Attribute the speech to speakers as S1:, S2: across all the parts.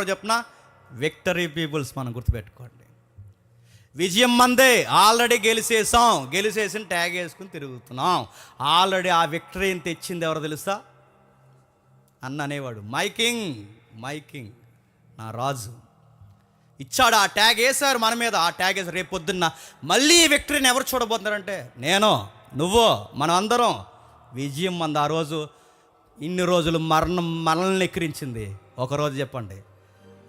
S1: ఎవరో చెప్పిన victory peoples మనం గుర్తుపెట్టుకోండి. విజయం మందే. ఆల్రెడీ గెలిచేసాం. గెలిచేసి ట్యాగ్ వేసుకుని తిరుగుతున్నాం. ఆల్రెడీ ఆ విక్టరీని తెచ్చింది ఎవరో తెలుసా? అన్న అనేవాడు మైకింగ్ మైకింగ్ నా రాజు. ఇచ్చాడు ఆ ట్యాగ్ వేశారు మన మీద. ఆ ట్యాగ్ వేసారు రేపు పొద్దున్న మళ్ళీ విక్టరీని ఎవరు చూడబోతున్నారంటే నేను నువ్వు మనం అందరం. విజయం మంది ఆ రోజు ఇన్ని రోజులు మరణం మనల్ని ఎక్కిరించింది. ఒకరోజు చెప్పండి.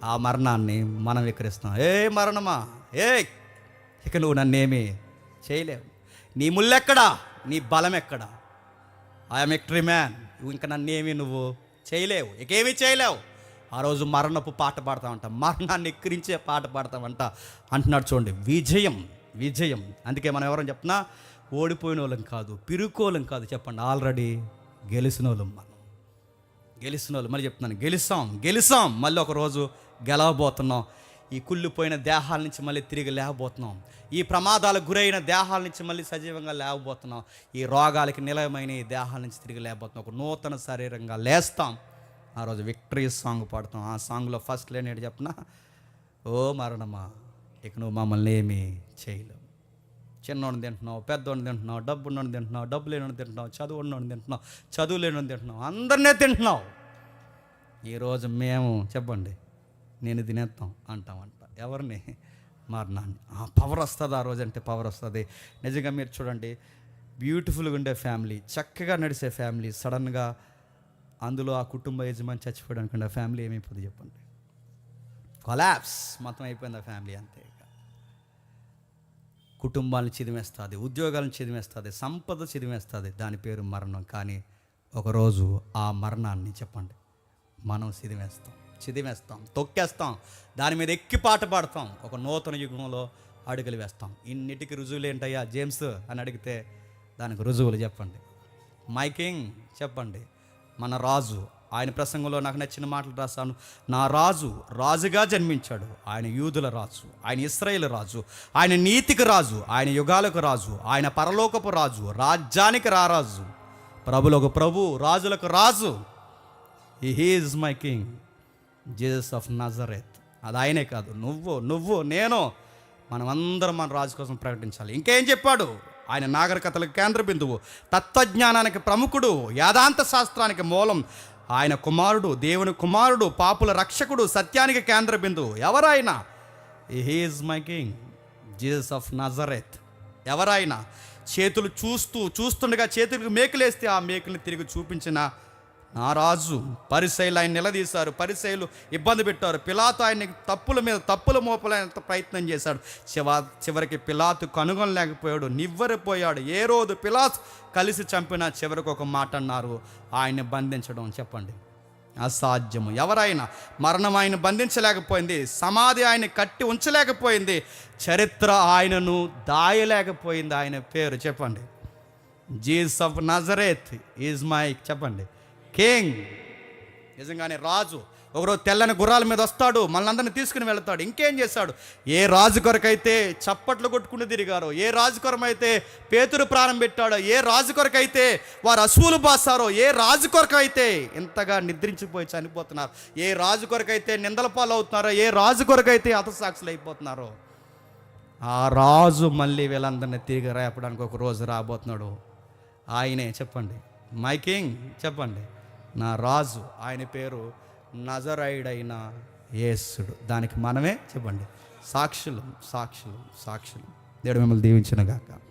S1: ఆ మరణాన్ని మనం ఎక్కిరిస్తాం ఏ మరణమా? ఏ! ఇక నువ్వు నన్నేమి చేయలేవు. నీ ముళ్ళెక్కడా నీ బలం ఎక్కడా ఐఎమ్ ఎక్ట్రీ మ్యాన్ ఇంకా నన్నేమి నువ్వు చేయలేవు. ఇకేమీ చేయలేవు. ఆ రోజు మరణపు పాట పాడతామంట. మరణాన్ని ఎక్కిరించే పాట పాడతామంట. అంటున్నాడు చూడండి విజయం విజయం. అందుకే మనం ఎవరైనా చెప్తున్నా ఓడిపోయిన వాళ్ళం కాదు పిరుకోలం కాదు చెప్పండి. ఆల్రెడీ గెలిచిన వాళ్ళం మనం. గెలిచిన వాళ్ళు మళ్ళీ చెప్తున్నాను గెలిస్తాం గెలిస్తాం మళ్ళీ ఒకరోజు గెలవబోతున్నాం. ఈ కుళ్ళిపోయిన దేహాల నుంచి మళ్ళీ తిరిగి లేవబోతున్నాం. ఈ ప్రమాదాలకు గురైన దేహాల నుంచి మళ్ళీ సజీవంగా లేవబోతున్నాం. ఈ రోగాలకి నిలయమైన ఈ దేహాల నుంచి తిరిగి లేవబోతున్నాం. ఒక నూతన శరీరంగా లేస్తాం. ఆ రోజు విక్టరీ సాంగ్ పాడుతాం. ఆ సాంగ్లో ఫస్ట్ లేని చెప్పిన? ఓ మరణమా ఇక నువ్వు మమ్మల్ని ఏమీ చేయలేవు. చిన్నోడిని తింటున్నావు పెద్దోడిని తింటున్నావు డబ్బు ఉన్నోడిని తింటున్నావు డబ్బు లేనోడిని తింటున్నావు చదువు ఉన్నోడిని తింటున్నావు చదువు లేనోడిని తింటున్నావు అందరినీ తింటున్నావు. ఈరోజు మేము చెప్పండి నేను తినేస్తాం అంటామంట. ఎవరిని? మరణాన్ని ఆ పవర్ వస్తుంది ఆ రోజు అంటే పవర్ వస్తుంది. నిజంగా మీరు చూడండి బ్యూటిఫుల్గా ఉండే ఫ్యామిలీ చక్కగా నడిచే ఫ్యామిలీ సడన్గా అందులో ఆ కుటుంబ యజమాని చచ్చిపోయాడు ఆ ఫ్యామిలీ ఏమైపోతుంది చెప్పండి? కొలాప్స్ మొత్తం అయిపోయింది ఆ ఫ్యామిలీ అంతే కుటుంబాలను చిదిమేస్తుంది ఉద్యోగాలను చిదిమేస్తుంది సంపద చిదిమేస్తుంది. దాని పేరు మరణం. కానీ ఒకరోజు ఆ మరణాన్ని చెప్పండి మనం చిదిమేస్తాం. చిదిమేస్తాం తొక్కేస్తాం దాని మీద ఎక్కి పాట పాడతాం ఒక నూతన యుగంలో అడుగులు వేస్తాం. ఇన్నిటికి రుజువులు ఏంటయ్యా? జేమ్స్ అని అడిగితే దానికి రుజువులు చెప్పండి. మైకింగ్ చెప్పండి. మన రాజు ఆయన ప్రసంగంలో నాకు నచ్చిన మాటలు రాశాను. నా రాజు రాజుగా జన్మించాడు. ఆయన యూదుల రాజు ఆయన ఇస్రాయేల్ రాజు ఆయన నీతికి రాజు ఆయన యుగాలకు రాజు ఆయన పరలోకపు రాజు రాజ్యానికి రారాజు ప్రభులకు ప్రభు రాజులకు రాజు. He is my king Jesus of Nazareth. అది ఆయనే కాదు. నువ్వు నువ్వు నేను మనమందరం మన రాజు కోసం ప్రకటించాలి. ఇంకేం చెప్పాడు? ఆయన నాగరికతలకు కేంద్ర బిందువు తత్వజ్ఞానానికి ప్రముఖుడు యాదాంత శాస్త్రానికి మూలం ఆయన కుమారుడు దేవుని కుమారుడు పాపుల రక్షకుడు సత్యానికి కేంద్ర బిందువు. ఎవరైనా he is my king Jesus of Nazareth ఎవరైనా చేతులు చూస్తూ చూస్తుండగా చేతులకు మేకులేస్తే ఆ మేకుల్ని తిరిగి చూపించిన ఆ రాజు పరిశైలు ఆయన నిలదీశారు. పరిశైలు ఇబ్బంది పెట్టారు. పిలాతు ఆయన తప్పుల మీద తప్పులు మోపలేంత ప్రయత్నం చేశాడు. చివ చివరికి పిలాతు కనుగొనలేకపోయాడు. నివ్వరిపోయాడు. ఏ రోజు పిలాత్ కలిసి చంపినా చివరికి ఒక మాట అన్నారు. ఆయన్ని బంధించడం చెప్పండి. అసాధ్యము. ఎవరైనా మరణం ఆయన బంధించలేకపోయింది. సమాధి ఆయన కట్టి ఉంచలేకపోయింది. చరిత్ర ఆయనను దాయలేకపోయింది. ఆయన పేరు చెప్పండి. Jesus of Nazareth is my చెప్పండి. కింగ్ నిజంగానే రాజు ఒకరోజు తెల్లని గుర్రాల మీద వస్తాడు మనందరిని తీసుకుని వెళతాడు ఇంకేం చేశాడు ఏ రాజు కొరకైతే చప్పట్లు కొట్టుకుని తిరిగారో ఏ రాజు కొరమైతే పేతురు ప్రాణం పెట్టాడో ఏ రాజు కొరకైతే వారు అసువులు బాసారో ఏ రాజు కొరకైతే ఇంతగా నిద్రించిపోయి చనిపోతున్నారు ఏ రాజు కొరకైతే నిందల పాలు అవుతున్నారో ఏ రాజు కొరకైతే హతసాక్షులు అయిపోతున్నారో ఆ రాజు మళ్ళీ వీళ్ళందరినీ తిరిగి రేపడానికి ఒక రోజు రాబోతున్నాడు. ఆయనే చెప్పండి. మై కింగ్ చెప్పండి. నా రాజు ఆయన పేరు నజరైడైన యేసుడు. దానికి మనమే చెప్పండి. సాక్షులు సాక్షులు సాక్షులు. దేవుడు మిమ్మల్ని దీవించిన గాక.